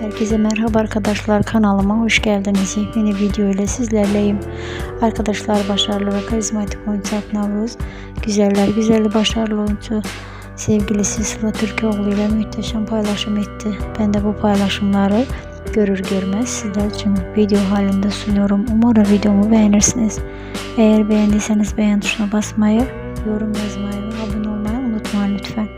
Herkese merhaba arkadaşlar kanalıma hoş geldiniz. Yeni video ile sizlerleyim. Arkadaşlar başarılı ve karizmatik oyuncu Navruz, güzeller güzeli başarılı oyuncu sevgilisi Sıla Türkoğlu ile muhteşem paylaşım etti. Ben de bu paylaşımları görür görmez sizler için video halinde sunuyorum. Umarım videomu beğenirsiniz. Eğer beğendiyseniz beğen tuşuna basmayı, yorum yazmayı ve abone olmayı unutmayın lütfen.